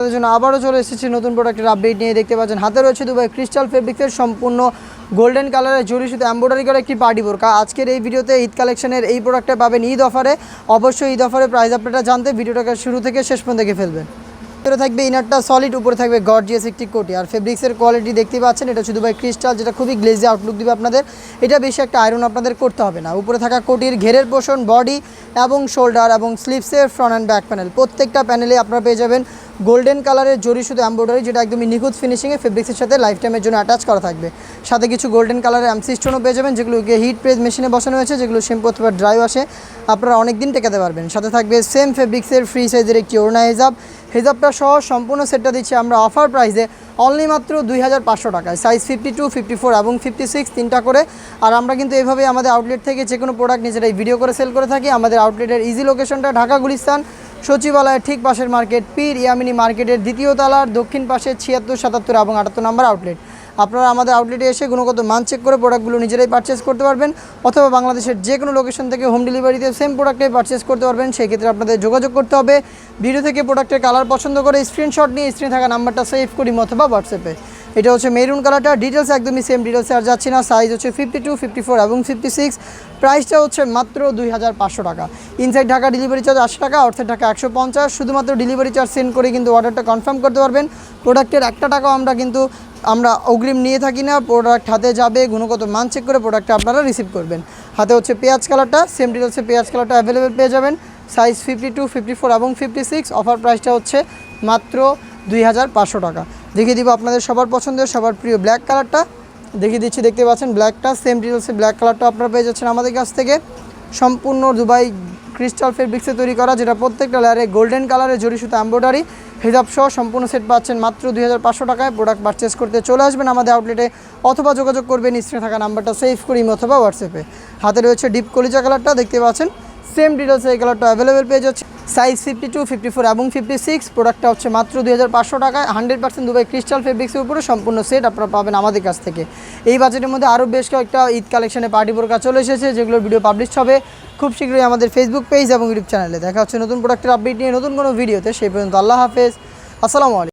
আপনাদের জন্য আবারও চলে এসেছি নতুন প্রোডাক্টের আপডেট নিয়ে। দেখতে পাচ্ছেন, হাতে রয়েছে দুবাই ক্রিস্টাল ফেব্রিক্সের সম্পূর্ণ গোল্ডেন কালারের জরি শুধু এম্ব্রয়ডারি করা একটি পার্টি বোরকা আজকের এই ভিডিওতে ঈদ কালেকশনের এই প্রোডাক্টটা পাবেন ঈদ অফারে অবশ্যই ঈদ অফারে প্রাইস আপডেটটা জানতে ভিডিওটাকে শুরু থেকে শেষ পর্যন্ত দেখে ফেলবেন। ভিতরে থাকবে ইনারটা সলিড উপরে থাকবে গর্জিয়াস একটি কোটি। আর ফেব্রিক্সের কোয়ালিটি দেখতে পাচ্ছেন, এটা শুধু বাই ক্রিস্টাল যেটা খুবই গ্লেজি আউটলুক দিবে আপনাদের। এটা বেশি একটা আয়রন আপনাদের করতে হবে না। উপরে থাকা কোটির ঘেরের পোষণ বডি এবং শোল্ডার এবং স্লিপসের ফ্রন্ট অ্যান্ড ব্যাক প্যানেল প্রত্যেকটা প্যানেলে আপনারা পেয়ে যাবেন গোল্ডেন কালারের জরি শুধু এম্ব্রয়ডারি যেটা একদমই নিখুঁত ফিনিশিংয়ে ফেব্রিক্সের সাথে লাইফ টাইমের জন্য অ্যাটাচ করা থাকবে। সাথে কিছু গোল্ডেন কালারের এমসি স্টোনও পেয়ে যাবেন যেগুলোকে হিট প্রেস মেশিনে বসানো হয়েছে, যেগুলো শ্যাম্পু অথবা ড্রাই আসে আপনারা অনেক দিন টেকাতে পারবেন। সাথে থাকবে সেম ফেব্রিক্সের ফ্রি সাইজের একটি ওড়না হিজাব হিজাবটা সহ সম্পূর্ণ সেটটা দিচ্ছি আমরা অফার প্রাইসে। অনলি মাত্র দুই হাজার পাঁচশো টাকায়। Size fifty two fifty four এবং ফিফটি সিক্স তিনটা করে। আর আমরা কিন্তু এভাবে আমাদের আউটলেট থেকে যে কোনো প্রোডাক্ট নিজেরাই ভিডিও করে সেল করে থাকি, আমাদের আউটলেটের ইজি লোকেশনটা ঢাকা গুলিস্তান, সচিবালয়ের ঠিক পাশের মার্কেট পীর ইয়ামিনী মার্কেটের দ্বিতীয় তলার দক্ষিণ পাশে ছিয়াত্তর, সাতাত্তর এবং আটাত্তর নম্বর আউটলেট আপনারা আমাদের আউটলেটে এসে গুণগত মান চেক করে প্রোডাক্টগুলো নিজেরাই পারচেস করতে পারবেন, অথবা বাংলাদেশের যে কোনো লোকেশন থেকে হোম ডেলিভারিতে সেম প্রোডাক্টে পারচেস করতে পারবেন সেই ক্ষেত্রে আপনাদের যোগাযোগ করতে হবে। ভিডিও থেকে প্রোডাক্টের কালার পছন্দ করে স্ক্রিনশট নিয়ে স্ক্রিনে থাকা নাম্বারটা সেভ করি অথবা হোয়াটসঅ্যাপে এটা হচ্ছে মেরুন কালারটা ডিটেলস একদমই সেম ডিটেলসে আর যাচ্ছি না। সাইজ হচ্ছে ফিফটি টু ফিফটি ফোর এবং ফিফটি সিক্স প্রাইসটা হচ্ছে মাত্র দুই হাজার পাঁচশো টাকা। ইনসাইড ঢাকা ডেলিভারি চার্জ আশি টাকা অর্থের টাকা একশো পঞ্চাশ। শুধুমাত্র ডেলিভারি চার্জ সেন্ড করে কিন্তু অর্ডারটা কনফার্ম করতে পারবেন। প্রোডাক্টের একটা টাকাও আমরা কিন্তু, আমরা অগ্রিম নিয়ে থাকি না। প্রোডাক্ট হাতে যাবে, গুণগত মান চেক করে প্রোডাক্টটা আপনারা রিসিভ করবেন। হাতে হচ্ছে পেঁয়াজ কালারটা সেম ডিটেলসে পেঁয়াজ কালারটা অ্যাভেলেবেল পেয়ে যাবেন। Size fifty two fifty four এবং ফিফটি সিক্স অফার প্রাইসটা হচ্ছে মাত্র দুই হাজার পাঁচশো টাকা। দেখিয়ে দিব আপনাদের সবার পছন্দের, সবার প্রিয় ব্ল্যাক কালারটা দেখিয়ে দিচ্ছি, দেখতে পাচ্ছেন ব্ল্যাকটা সেম ডিটেলসে ব্ল্যাক কালারটা আপনারা পেয়ে যাচ্ছেন আমাদের কাছ থেকে। সম্পূর্ণ দুবাই ক্রিস্টাল ফেব্রিক্সে তৈরি করা, যেটা প্রত্যেকটা লেয়ারে গোল্ডেন কালারের জরি সুতো এম্ব্রয়ডারি সহ সম্পূর্ণ সেট পাচ্ছেন মাত্র দুই হাজার পাঁচশো টাকায়। প্রোডাক্ট পারচেস করতে চলে আসবেন আমাদের আউটলেটে অথবা যোগাযোগ করবেন, স্ক্রিনে থাকা নাম্বারটা সেভ করি অথবা হোয়াটসঅ্যাপে হাতে রয়েছে ডিপ কলিজা কালারটা দেখতে পাচ্ছেন। সেম ডিটেলসে এই কালারটা অ্যাভেলেবেল পেয়ে যাচ্ছে। Size fifty two fifty four এবং ফিফটি সিক্স প্রোডাক্টটা হচ্ছে মাত্র দুই হাজার পাঁচশো টাকায় হান্ড্রেড পার্সেন্ট দুবাই ক্রিস্টাল ফেব্রিক্সের উপরে সম্পূর্ণ সেট আপনারা পাবেন আমাদের কাছ থেকে। এই বাজেটের মধ্যে আরও বেশ কয়েকটা ঈদ কালেকশনে পার্টি বোরকা চলে এসেছে, যেগুলোর ভিডিও পাবলিশ হবে। খুব শীঘ্রই আমাদের ফেসবুক পেজ এবং ইউটিউব চ্যানেলে দেখা হচ্ছে নতুন প্রোডাক্টের আপডেট নিয়ে নতুন কোনো ভিডিওতে সেই পর্যন্ত আল্লাহ হাফেজ। আসসালামু আলাইকুম।